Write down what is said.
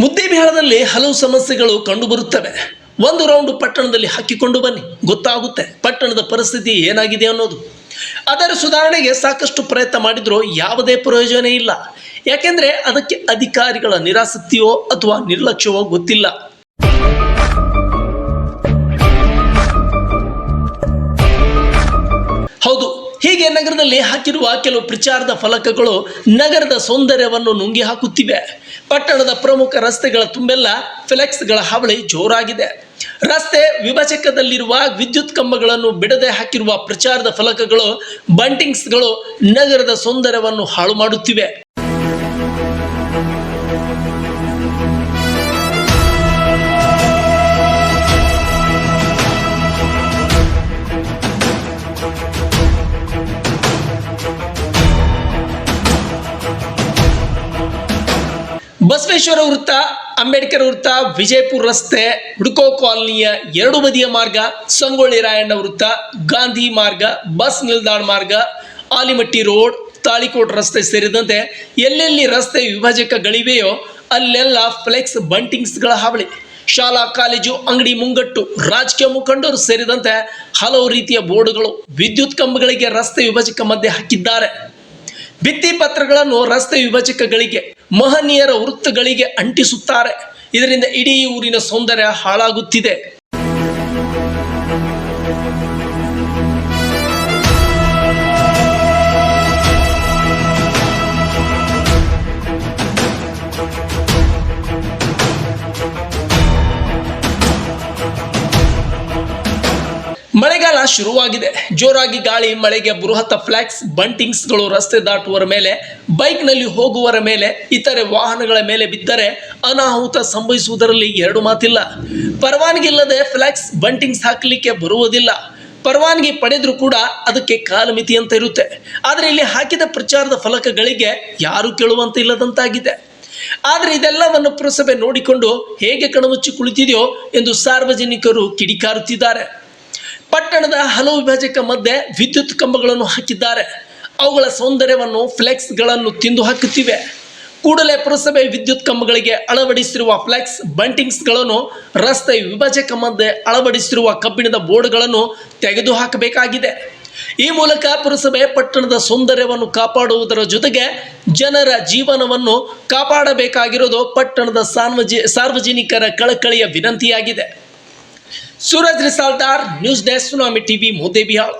ಮುದ್ದೇಬಿಹಾಳದಲ್ಲಿ ಹಲವು ಸಮಸ್ಯೆಗಳು ಕಂಡುಬರುತ್ತವೆ. ಒಂದು ರೌಂಡ್ ಪಟ್ಟಣದಲ್ಲಿ ಹಾಕಿಕೊಂಡು ಬನ್ನಿ. ಗೊತ್ತಾಗುತ್ತೆ ಪಟ್ಟಣದ ಪರಿಸ್ಥಿತಿ ಏನಾಗಿದೆ ಅನ್ನೋದು. ಅದರ ಸುಧಾರಣೆಗೆ ಸಾಕಷ್ಟು ಪ್ರಯತ್ನ ಮಾಡಿದರೂ ಯಾವುದೇ ಪ್ರಯೋಜನ ಇಲ್ಲ. ಯಾಕೆಂದರೆ ಅದಕ್ಕೆ ಅಧಿಕಾರಿಗಳ ನಿರಾಸಕ್ತಿಯೋ ಅಥವಾ ನಿರ್ಲಕ್ಷ್ಯವೋ ಗೊತ್ತಿಲ್ಲ. ನಗರದಲ್ಲಿ ಹಾಕಿರುವ ಕೆಲವು ಪ್ರಚಾರದ ಫಲಕಗಳು ನಗರದ ಸೌಂದರ್ಯವನ್ನು ನುಂಗಿ ಹಾಕುತ್ತಿವೆ. ಪಟ್ಟಣದ ಪ್ರಮುಖ ರಸ್ತೆಗಳ ತುಂಬೆಲ್ಲ ಫ್ಲೆಕ್ಸ್ಗಳ ಹಾವಳಿ ಜೋರಾಗಿದೆ. ರಸ್ತೆ ವಿಭಜಕದಲ್ಲಿರುವ ವಿದ್ಯುತ್ ಕಂಬಗಳನ್ನು ಬಿಡದೆ ಹಾಕಿರುವ ಪ್ರಚಾರದ ಫಲಕಗಳು, ಬಂಟಿಂಗ್ಸ್ಗಳು ನಗರದ ಸೌಂದರ್ಯವನ್ನು ಹಾಳು ಮಾಡುತ್ತಿವೆ. ಬಸವೇಶ್ವರ ವೃತ್ತ, ಅಂಬೇಡ್ಕರ್ ವೃತ್ತ, ವಿಜಯಪುರ ರಸ್ತೆ ಹುಡುಕೋ ಕಾಲನಿಯ ಎರಡು ಬದಿಯ ಮಾರ್ಗ, ಸಂಗೊಳ್ಳಿ ರಾಯಣ್ಣ ವೃತ್ತ, ಗಾಂಧಿ ಮಾರ್ಗ, ಬಸ್ ನಿಲ್ದಾಣ ಮಾರ್ಗ, ಆಲಿಮಟ್ಟಿ ರೋಡ್, ತಾಳಿಕೋಟ್ ರಸ್ತೆ ಸೇರಿದಂತೆ ಎಲ್ಲೆಲ್ಲಿ ರಸ್ತೆ ವಿಭಜಕಗಳಿವೆಯೋ ಅಲ್ಲೆಲ್ಲ ಫ್ಲೆಕ್ಸ್ ಬಂಟಿಂಗ್ಸ್ಗಳ ಹಾವಳಿ. ಶಾಲಾ, ಕಾಲೇಜು, ಅಂಗಡಿ ಮುಂಗಟ್ಟು, ರಾಜಕೀಯ ಮುಖಂಡರು ಸೇರಿದಂತೆ ಹಲವು ರೀತಿಯ ಬೋರ್ಡ್ಗಳು ವಿದ್ಯುತ್ ಕಂಬಗಳಿಗೆ ರಸ್ತೆ ವಿಭಜಕ ಮಧ್ಯೆ ಹಾಕಿದ್ದಾರೆ. ಭಿತ್ತಿ ಪತ್ರಗಳನ್ನು ರಸ್ತೆ ವಿಭಜಕಗಳಿಗೆ ಮಹನೀಯರ ವೃತ್ತಗಳಿಗೆ ಅಂಟಿಸುತ್ತಾರೆ. ಇದರಿಂದ ಇಡೀ ಊರಿನ ಸೌಂದರ್ಯ ಹಾಳಾಗುತ್ತಿದೆ. ಶುರುವಾಗಿದೆ. ಜೋರಾಗಿ ಗಾಳಿ, ಮಳೆಗೆ ಬೃಹತ್ ಫ್ಲಾಕ್ಸ್, ಬಂಟಿಂಗ್ಸ್ಗಳು ರಸ್ತೆ ದಾಟುವರ ಮೇಲೆ, ಬೈಕ್ನಲ್ಲಿ ಹೋಗುವರ ಮೇಲೆ, ಇತರೆ ವಾಹನಗಳ ಮೇಲೆ ಬಿದ್ದರೆ ಅನಾಹುತ ಸಂಭವಿಸುವುದರಲ್ಲಿ ಎರಡು ಮಾತಿಲ್ಲ. ಪರವಾನಗಿ ಇಲ್ಲದೆ ಫ್ಲಾಕ್ಸ್, ಬಂಟಿಂಗ್ಸ್ ಹಾಕಲಿಕ್ಕೆ ಬರುವುದಿಲ್ಲ. ಪರವಾನಗಿ ಪಡೆದರೂ ಕೂಡ ಅದಕ್ಕೆ ಕಾಲಮಿತಿ ಅಂತ ಇರುತ್ತೆ. ಆದರೆ ಇಲ್ಲಿ ಹಾಕಿದ ಪ್ರಚಾರದ ಫಲಕಗಳಿಗೆ ಯಾರು ಕೇಳುವಂತ ಇಲ್ಲದಂತಾಗಿದೆ ಆದರೆ ಇದೆಲ್ಲವನ್ನು ಪುರಸಭೆ ನೋಡಿಕೊಂಡು ಹೇಗೆ ಕಣಮುಚ್ಚಿ ಕುಳಿತಿದೆಯೋ ಎಂದು ಸಾರ್ವಜನಿಕರು ಕಿಡಿಕಾರುತ್ತಿದ್ದಾರೆ. ಪಟ್ಟಣದ ಹಲವು ವಿಭಜಕ ಮಧ್ಯೆ ವಿದ್ಯುತ್ ಕಂಬಗಳನ್ನು ಹಾಕಿದ್ದಾರೆ. ಅವುಗಳ ಸೌಂದರ್ಯವನ್ನು ಫ್ಲೆಕ್ಸ್ಗಳನ್ನು ತಿಂದು ಹಾಕುತ್ತಿವೆ. ಕೂಡಲೇ ಪುರಸಭೆ ವಿದ್ಯುತ್ ಕಂಬಗಳಿಗೆ ಅಳವಡಿಸಿರುವ ಫ್ಲೆಕ್ಸ್ ಬಂಟಿಂಗ್ಸ್ಗಳನ್ನು ರಸ್ತೆ ವಿಭಜಕ ಮಧ್ಯೆ ಅಳವಡಿಸಿರುವ ಕಬ್ಬಿಣದ ಬೋರ್ಡ್ಗಳನ್ನು ತೆಗೆದುಹಾಕಬೇಕಾಗಿದೆ ಈ ಮೂಲಕ ಪುರಸಭೆ ಪಟ್ಟಣದ ಸೌಂದರ್ಯವನ್ನು ಕಾಪಾಡುವುದರ ಜೊತೆಗೆ ಜನರ ಜೀವನವನ್ನು ಕಾಪಾಡಬೇಕಾಗಿರೋದು ಪಟ್ಟಣದ ಸಾರ್ವಜಿ ಸಾರ್ವಜನಿಕರ ಕಳಕಳಿಯ ವಿನಂತಿಯಾಗಿದೆ. Suraj Risaldar news desk tsunami TV मोदे Bihar